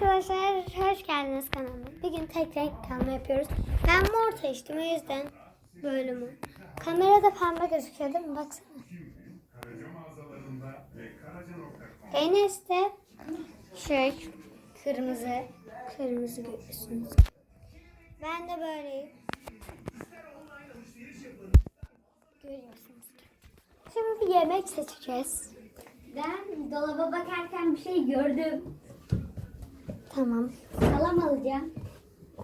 Arkadaşlar hoş geldiniz kanalıma. Bugün tek renk kalma yapıyoruz. Ben mor seçtim o yüzden böyle mor. Kamerada pembe gözüküyor değil mi? Baksana. Enes de şey kırmızı. Kırmızı görüyorsunuz. Ben de böyleyim. Görüyorsunuz. Şimdi bir yemek seçeceğiz. Ben dolaba bakarken bir şey gördüm. Tamam. Salam alacağım.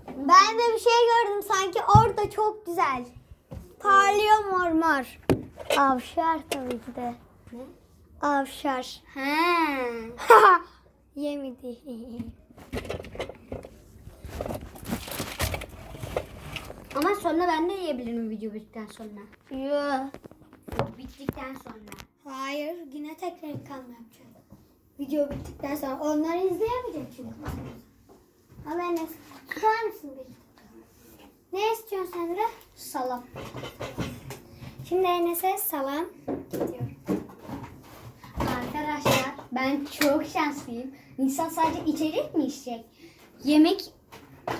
Ben de bir şey gördüm sanki orada çok güzel. Parlıyor mor mor. Avşar tabii ki de. Ne? Avşar. Ha. Yemedi. Ama sonra ben de yiyebilirim video bittikten sonra. Yoo. Bittikten sonra. Hayır yine tek renk kalma yapacağım. Video bittikten sonra onları izleyemeyecek çünkü. Ama Enes tutar mısın bir? Ne istiyorsun sen de? Salam. Şimdi Enes'e salam gidiyor. Arkadaşlar ben çok şanslıyım. Nisan sadece içecek mi içecek? Yemek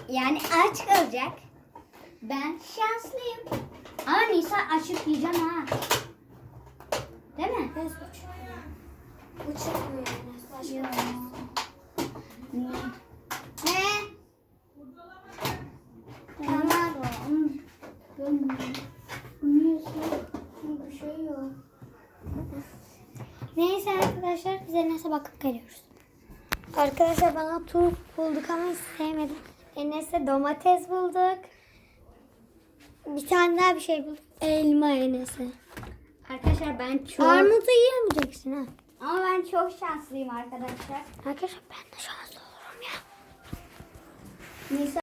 yani aç kalacak. Ben şanslıyım. Ama Nisan açıp yiyeceğim ha. Değil mi? Enes Uçmuyor Enes. Başka şey. Ne? Tamam. Bir şey yok. Neyse arkadaşlar biz Enes'e bakıp geliyoruz. Arkadaşlar bana turp bulduk ama hiç sevmedim. Enes'e domates bulduk. Bir tane daha bir şey bulduk. Elma Enes'e. Arkadaşlar ben çok Armutu yiyemeyeceksin ha. Çok şanslıyım arkadaşlar. Arkadaşlar ben de şanslı olurum ya. Nisa